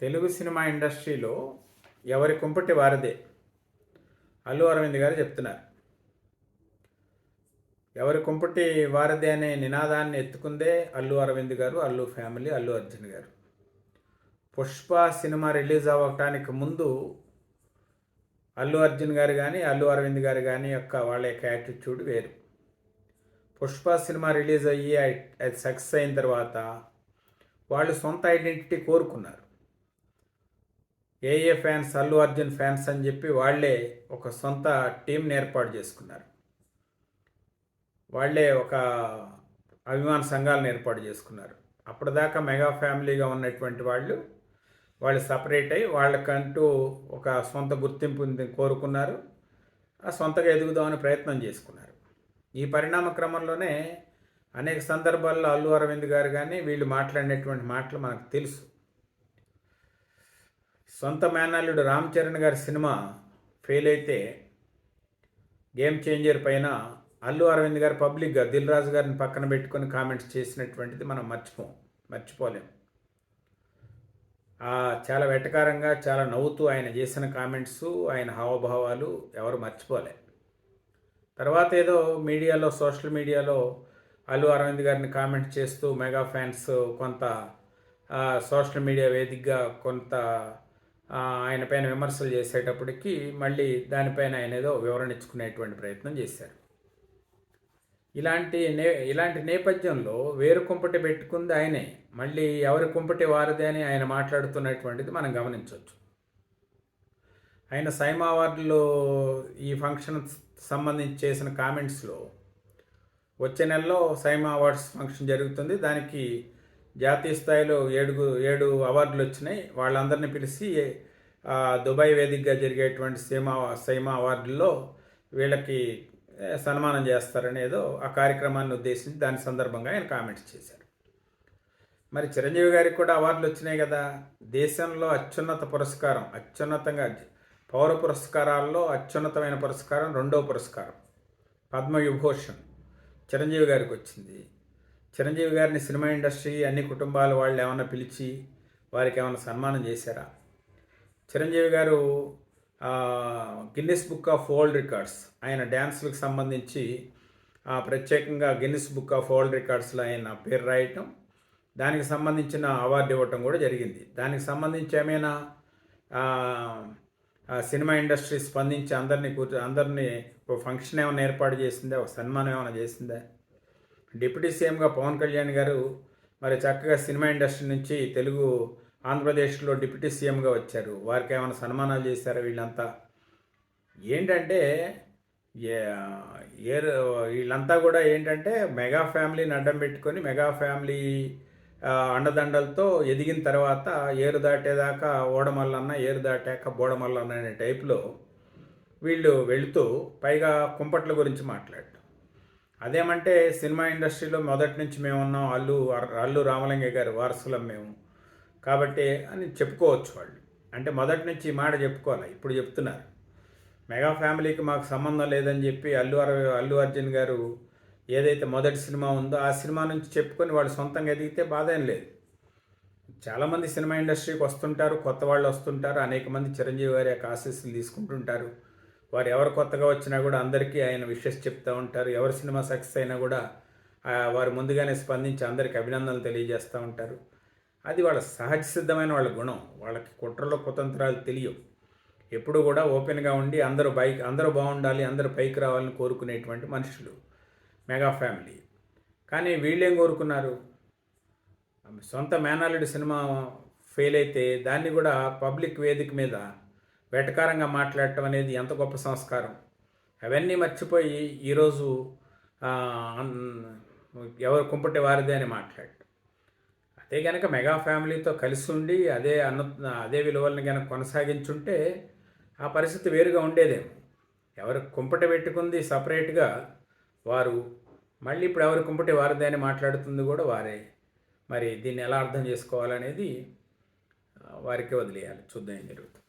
Telugu cinema ఇండస్ట్రీలో ఎవరి కుంపటి వారిదే? అల్లు అరవింద్ గారు చెప్తున్నారు. ఎవరి కుంపటి వారిదే అనే నినాదాన్ని ఎత్తుకుందే అల్లు అరవింద్ గారు అల్లు ఫ్యామిలీ అల్లు అర్జున్ గారు. పుష్ప సినిమా రిలీజ్ అవ్వటానికి ముందు అల్లు అర్జున్ గారు కానీ అల్లు అరవింద్ గారు కానీ యొక్క వాళ్ళ యొక్క యాటిట్యూడ్ వేరు. పుష్ప సినిమా రిలీజ్ అయ్యి అది సక్సెస్ అయిన తర్వాత వాళ్ళు సొంత ఐడెంటిటీ కోరుకున్నారు. ఏఏ ఫ్యాన్స్ అల్లు అర్జున్ ఫ్యాన్స్ అని చెప్పి వాళ్ళే ఒక సొంత టీంని ఏర్పాటు చేసుకున్నారు. వాళ్ళే ఒక అభిమాన సంఘాలను ఏర్పాటు చేసుకున్నారు. అప్పటిదాకా మెగా ఫ్యామిలీగా ఉన్నటువంటి వాళ్ళు వాళ్ళు సపరేట్ అయ్యి వాళ్ళకంటూ ఒక సొంత గుర్తింపుని కోరుకున్నారు. ఆ సొంతగా ఎదుగుదామని ప్రయత్నం చేసుకున్నారు. ఈ పరిణామ క్రమంలోనే అనేక సందర్భాల్లో అల్లు అరవింద్ గారు కానీ వీళ్ళు మాట్లాడినటువంటి మాటలు మనకు తెలుసు. సొంత మేనల్లుడు రామ్ చరణ్ గారి సినిమా ఫెయిల్ అయితే గేమ్ చేంజర్ పైన అల్లు అరవింద్ గారు పబ్లిక్గా దిల్ రాజు గారిని పక్కన పెట్టుకొని కామెంట్స్ చేసినటువంటిది మనం మర్చిపోం మర్చిపోలేం. చాలా వెటకారంగా చాలా నవ్వుతూ ఆయన చేసిన కామెంట్స్ ఆయన హావభావాలు ఎవరు మర్చిపోలే. తర్వాత ఏదో మీడియాలో సోషల్ మీడియాలో అల్లు అరవింద్ గారిని కామెంట్ చేస్తూ మెగా ఫ్యాన్స్ కొంత సోషల్ మీడియా వేదికగా కొంత ఆయన పైన విమర్శలు చేసేటప్పటికి మళ్ళీ దానిపైన ఆయన ఏదో వివరణ ఇచ్చుకునేటువంటి ప్రయత్నం చేశారు. ఇలాంటి నే ఇలాంటి నేపథ్యంలో వేరు కుంపటి పెట్టుకుంది ఆయనే. మళ్ళీ ఎవరి కుంపటి వారిదే అని ఆయన మాట్లాడుతున్నటువంటిది మనం గమనించవచ్చు. ఆయన సైమా అవార్డులో ఈ ఫంక్షన్ సంబంధించి చేసిన కామెంట్స్లో వచ్చే నెలలో సైమా అవార్డ్స్ ఫంక్షన్ జరుగుతుంది. దానికి జాతీయ స్థాయిలో ఏడుగు ఏడు అవార్డులు వచ్చినాయి. వాళ్ళందరినీ పిలిచి దుబాయ్ వేదికగా జరిగేటువంటి సీమా సైమా అవార్డుల్లో వీళ్ళకి సన్మానం చేస్తారనేదో ఆ కార్యక్రమాన్ని ఉద్దేశించి దాని సందర్భంగా ఆయన కామెంట్స్ చేశారు. మరి చిరంజీవి గారికి కూడా అవార్డులు వచ్చినాయి కదా. దేశంలో అత్యున్నత పురస్కారం అత్యున్నతంగా పౌర పురస్కారాల్లో అత్యున్నతమైన పురస్కారం రెండవ పురస్కారం పద్మవిభూషణ్ చిరంజీవి గారికి వచ్చింది. చిరంజీవి గారిని సినిమా ఇండస్ట్రీ అన్ని కుటుంబాల వాళ్ళు ఏమైనా పిలిచి వారికి ఏమైనా సన్మానం చేశారా? Chiranjeevi garu Guinness Book of World Records ఆయన డ్యాన్స్లకు సంబంధించి ప్రత్యేకంగా గిన్నిస్ బుక్ ఆఫ్ వరల్డ్ రికార్డ్స్లో ఆయన పేరు రాయటం దానికి సంబంధించిన అవార్డు ఇవ్వటం కూడా జరిగింది. దానికి సంబంధించి ఏమైనా సినిమా ఇండస్ట్రీ స్పందించి అందరినీ కూర్చో అందరినీ ఒక ఫంక్షన్ ఏమైనా ఏర్పాటు చేసిందా? ఒక సన్మానం ఏమైనా చేసిందా? డిప్యూటీ సీఎంగా పవన్ కళ్యాణ్ గారు మరి చక్కగా సినిమా ఇండస్ట్రీ నుంచి తెలుగు ఆంధ్రప్రదేశ్లో డిప్యూటీ సీఎంగా వచ్చారు. వారికి ఏమైనా సన్మానాలు చేశారా వీళ్ళంతా? ఏంటంటే ఏ వీళ్ళంతా కూడా ఏంటంటే మెగా ఫ్యామిలీని అడ్డం పెట్టుకొని మెగా ఫ్యామిలీ అండదండలతో ఎదిగిన తర్వాత ఏరు దాటేదాకా ఓడమల్లన్న ఏరు దాటాక బోడమల్లన్న అనే టైప్లో వీళ్ళు వెళుతూ పైగా కుంపట్ల గురించి మాట్లాడటం అదేమంటే సినిమా ఇండస్ట్రీలో మొదటి నుంచి మేము ఉన్నాం అల్లు అల్లు రామలింగయ్య గారి వారసులం మేము. కాబట్టి అని చెప్పుకోవచ్చు వాళ్ళు. అంటే మొదటి నుంచి ఈ మాట చెప్పుకోవాలి ఇప్పుడు చెప్తున్నారు. మెగా ఫ్యామిలీకి మాకు సంబంధం లేదని చెప్పి అల్లు అర అల్లు అర్జున్ గారు ఏదైతే మొదటి సినిమా ఉందో ఆ సినిమా నుంచి చెప్పుకొని వాళ్ళు సొంతంగా ఎదిగితే బాధ ఏం లేదు. చాలామంది సినిమా ఇండస్ట్రీకి వస్తుంటారు కొత్త వాళ్ళు వస్తుంటారు అనేక మంది చిరంజీవి గారి యొక్క ఆశీస్సులు తీసుకుంటుంటారు. వారు ఎవరు కొత్తగా వచ్చినా కూడా అందరికీ ఆయన విషెస్ చెప్తూ ఉంటారు. ఎవరి సినిమా సక్సెస్ అయినా కూడా వారు ముందుగానే స్పందించి అందరికీ అభినందనలు తెలియజేస్తూ ఉంటారు. అది వాళ్ళ సహజ సిద్ధమైన వాళ్ళ గుణం. వాళ్ళకి కుట్రలో కుతంత్రాలు తెలియవు. ఎప్పుడు కూడా ఓపెన్గా ఉండి అందరూ బైక్ అందరూ బాగుండాలి అందరూ పైకి రావాలని కోరుకునేటువంటి మనుషులు. Mega family. కానీ వీళ్ళేం కోరుకున్నారు? సొంత మేనాలుడి సినిమా ఫెయిల్ అయితే దాన్ని కూడా పబ్లిక్ వేదిక మీద వెటకారంగా మాట్లాడటం అనేది ఎంత గొప్ప సంస్కారం. అవన్నీ మర్చిపోయి ఈరోజు ఎవరు కుంపటి వారిదే అని మాట్లాడటం. అదే కనుక మెగా ఫ్యామిలీతో కలిసి ఉండి అదే అన్న అదే విలువలను కనుక కొనసాగించుంటే ఆ పరిస్థితి వేరుగా ఉండేదేమో. ఎవరు కుంపటి పెట్టుకుంది సపరేట్గా వారు మళ్ళీ ఇప్పుడు ఎవరు కుంపటి వారిదే అని మాట్లాడుతుంది కూడా వారే. మరి దీన్ని ఎలా అర్థం చేసుకోవాలనేది వారికి వదిలేయాలి. చూద్దాం ఏం జరుగుతుంది.